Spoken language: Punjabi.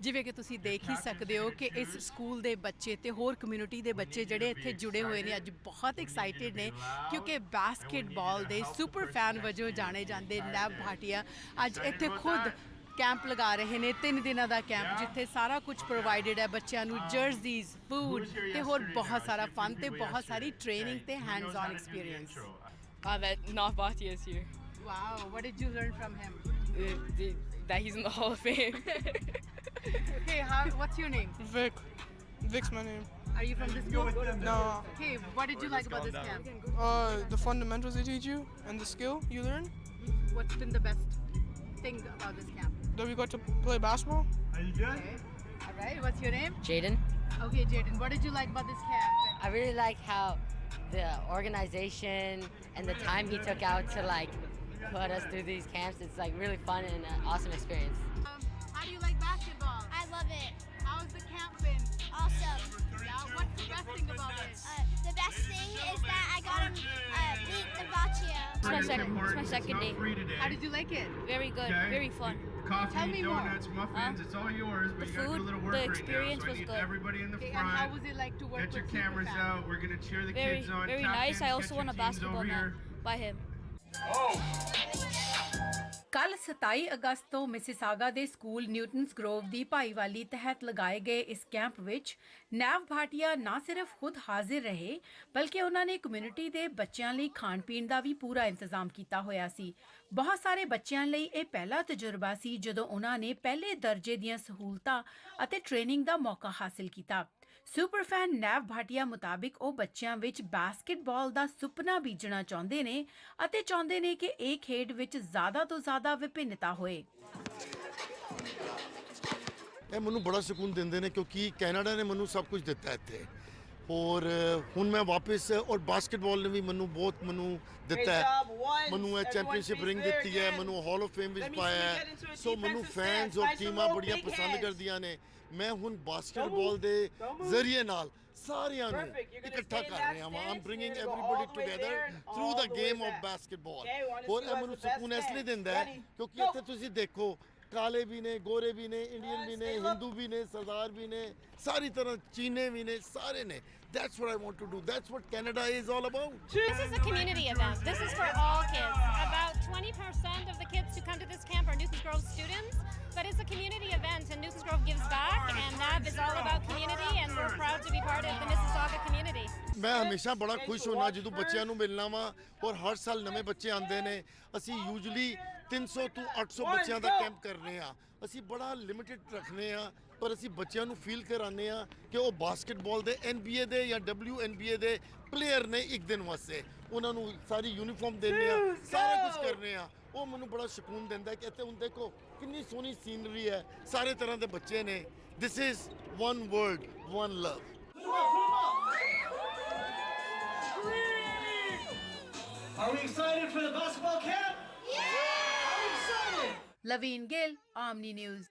ਜਿਵੇਂ ਕਿ ਤੁਸੀਂ ਦੇਖ ਹੀ ਸਕਦੇ ਹੋ ਕਿ ਇਸ ਸਕੂਲ ਦੇ ਬੱਚੇ ਤੇ ਹੋਰ ਕਮਿਊਨਿਟੀ ਦੇ ਬੱਚੇ ਜਿਹੜੇ ਇੱਥੇ ਜੁੜੇ ਹੋਏ ਨੇ ਅੱਜ ਬਹੁਤ ਐਕਸਾਈਟਿਡ ਨੇ ਕਿਉਂਕਿ ਬਾਸਕਟਬਾਲ ਦੇ ਸੁਪਰ ਫੈਨ ਵਜੋਂ ਜਾਣੇ ਜਾਂਦੇ ਨੈਬ ਭਾਟੀਆ, ਅੱਜ ਇੱਥੇ ਖੁਦ ਕੈਂਪ ਲਗਾ ਰਹੇ ਨੇ ਤਿੰਨ ਦਿਨਾਂ ਦਾ ਕੈਂਪ ਜਿੱਥੇ ਸਾਰਾ ਕੁਝ ਪ੍ਰੋਵਾਈਡਡ ਹੈ ਬੱਚਿਆਂ ਨੂੰ ਜਰਸੀਜ਼ ਫੂਡ ਤੇ ਹੋਰ ਬਹੁਤ ਸਾਰਾ ਫਨ ਤੇ ਬਹੁਤ ਸਾਰੀ ਟ੍ਰੇਨਿੰਗ ਤੇ hands on experience Uh, that Nav Bhatia is here. Wow what did you learn from him Uh, the- that he's in the Hall of Fame. Okay how what's your name Vic. Vic's my name. Are you from this school No. Okay, what did you like about this camp? Uh, the fundamentals they teach you and the skill you learn. What's been the best thing about this camp? That we got to play basketball. Are you good? Okay. All right. What's your name? Jaden. Okay, Jaden. What did you like about this camp? I really like how the organization and the time he took out to like put us through these camps. It's like really fun and an awesome experience. Um, second. It's my second day. How did you like it? Very good. Okay. Very fun. Coffee, Tell me more. donuts, muffins, Huh? it's all yours. But The you gotta do a food, little the work right now. experience So was good. everybody in the Okay, front. and how was it like to work Get your with cameras out. We're gonna cheer the Very, kids on. very Captains, nice. I also your won a basketball now net by him. ਕੱਲ 27 ਅਗਸਤ ਤੋਂ ਮਿਸਿਸਾਗਾ ਦੇ ਸਕੂਲ ਨਿਊਟਨਸ ਗਰੋਵ ਦੀ ਭਾਈਵਾਲੀ ਤਹਿਤ ਲਗਾਏ ਗਏ ਇਸ ਕੈਂਪ ਵਿੱਚ ਨੈਵ ਭਾਟੀਆ ਨਾ ਸਿਰਫ ਖੁਦ ਹਾਜ਼ਰ ਰਹੇ, ਬਲਕਿ ਉਹਨਾਂ ਨੇ ਕਮਿਊਨਿਟੀ ਦੇ ਬੱਚਿਆਂ ਲਈ ਖਾਣ ਪੀਣ ਦਾ ਵੀ ਪੂਰਾ ਇੰਤਜ਼ਾਮ ਕੀਤਾ ਹੋਇਆ ਸੀ। ਬਹੁਤ ਸਾਰੇ ਬੱਚਿਆਂ ਲਈ ਇਹ ਪਹਿਲਾ ਤਜਰਬਾ ਸੀ ਜਦੋਂ ਉਹਨਾਂ ਨੇ ਪਹਿਲੇ ਦਰਜੇ ਦੀਆਂ ਸਹੂਲਤਾਂ ਅਤੇ ਟ੍ਰੇਨਿੰਗ ਦਾ ਮੌਕਾ ਹਾਸਲ ਕੀਤਾ। ਸੁਪਰ ਨੈਵ ਭਾਟੀਆ ਮੁਤਾਬਿਕ ਉਹ ਬੱਚਿਆਂ ਵਿੱਚ ਬਾਸਕਟਬਾਲ ਦਾ ਸੁਪਨਾ ਬੀਜਣਾ ਚਾਹੁੰਦੇ ਨੇ ਅਤੇ ਚਾਹੁੰਦੇ ਨੇ ਕਿ ਇਹ ਖੇਡ ਵਿੱਚ ਜ਼ਿਆਦਾ ਤੋਂ ਜ਼ਿਆਦਾ ਵਿਭਿੰਨਤਾ ਹੋਏ। ਇਹ ਮੈਨੂੰ ਬੜਾ ਸਕੂਨ ਦਿੰਦੇ ਨੇ ਕਿਉਂਕਿ ਕੈਨੇਡਾ ਨੇ ਮੈਨੂੰ ਸਭ ਕੁਝ ਦਿੱਤਾ ਇੱਥੇ। ਔਰ ਹੁਣ ਮੈਂ ਵਾਪਸ ਔਰ ਬਾਸਕਟਬਾਲ ਨੇ ਵੀ ਮੈਨੂੰ ਬਹੁਤ ਮੈਨੂੰ ਦਿੱਤਾ ਹੈ. ਮੈਨੂੰ ਇਹ ਚੈਂਪੀਅਨਸ਼ਿਪ ਰਿੰਗ ਦਿੱਤੀ ਹੈ. ਮੈਨੂੰ ਹਾਲ ਆਫ ਫੇਮ ਵਿੱਚ ਪਾਇਆ ਹੈ ਸੋ ਮੈਨੂੰ ਫੈਨਸ. ਔਰ ਟੀਮਾਂ ਬੜੀਆਂ ਪਸੰਦ. ਕਰਦੀਆਂ ਨੇ ਮੈਂ ਹੁਣ ਬਾਸਕਟਬਾਲ ਦੇ. ਜ਼ਰੀਏ ਨਾਲ ਸਾਰਿਆਂ ਨੂੰ ਇਕੱਠਾ ਕਰ ਰਿਹਾ ਹਾਂ. I'm bringing way together through the game of. Basketball ਔਰ ਇਹ ਮੈਨੂੰ ਸਕੂਨ ਇਸ ਲਈ. ਦਿੰਦਾ ਹੈ? ਕਿਉਂਕਿ. ਇੱਥੇ ਤੁਸੀਂ ਦੇਖੋ ਕਾਲੇ ਵੀ ਨੇ ਗੋਰੇ ਵੀ ਨੇ ਇੰਡੀਅਨ ਵੀ ਨੇ. ਹਿੰਦੂ ਵੀ ਨੇ ਸਰਦਾਰ ਵੀ ਨੇ ਸਾਰੀ ਤਰ੍ਹਾਂ ਚੀਨੇ ਵੀ ਨੇ ਸਾਰੇ ਨੇ that's what I want to do that's what Canada is all about This is a community event. This is for all kids. About 20% of the kids who come to this camp are Newtons Grove students, but it's a community event, and Newtons Grove gives back, and NAB is all about community, and we're proud to be part of the Mississauga community. ਮੈਂ ਹਮੇਸ਼ਾ ਬੜਾ ਖੁਸ਼ ਹੁੰਦਾ ਜਦੋਂ ਬੱਚਿਆਂ ਨੂੰ ਮਿਲਣਾ ਵਾ ਔਰ ਹਰ ਸਾਲ ਨਵੇਂ ਬੱਚੇ ਆਉਂਦੇ ਨੇ ਅਸੀਂ ਯੂਜੂਲੀ 300 ਤੋਂ 800 ਬੱਚਿਆਂ ਦਾ ਕੈਂਪ ਕਰਨੇ ਆ। ਅਸੀਂ ਬੜਾ ਲਿਮਿਟਿਡ ਰੱਖਨੇ ਆ ਪਰ ਅਸੀਂ ਬੱਚਿਆਂ ਨੂੰ ਫੀਲ ਕਰਾਉਂਦੇ ਆ ਕਿ ਉਹ ਬਾਸਕਟਬਾਲ ਦੇ NBA ਦੇ ਜਾਂ WNBA ਦੇ ਪਲੇਅਰ ਨੇ ਇੱਕ ਦਿਨ ਵਾਸਤੇ। ਉਹਨਾਂ ਨੂੰ ਸਾਰੀ ਯੂਨੀਫਾਰਮ ਦੇਣੇ ਆ ਸਾਰਾ ਕੁਝ ਕਰਨੇ ਆ। ਉਹ ਮੈਨੂੰ ਬੜਾ ਸਕੂਨ ਦਿੰਦਾ ਕਿ ਇੱਥੇ ਹੁਣ ਦੇਖੋ ਕਿੰਨੀ ਸੋਹਣੀ ਸੀਨਰੀ ਹੈ ਸਾਰੇ ਤਰ੍ਹਾਂ ਦੇ ਬੱਚੇ ਨੇ। This is one world one love Are we excited for the basketball camp? Yeah! Lavin Gill Omni news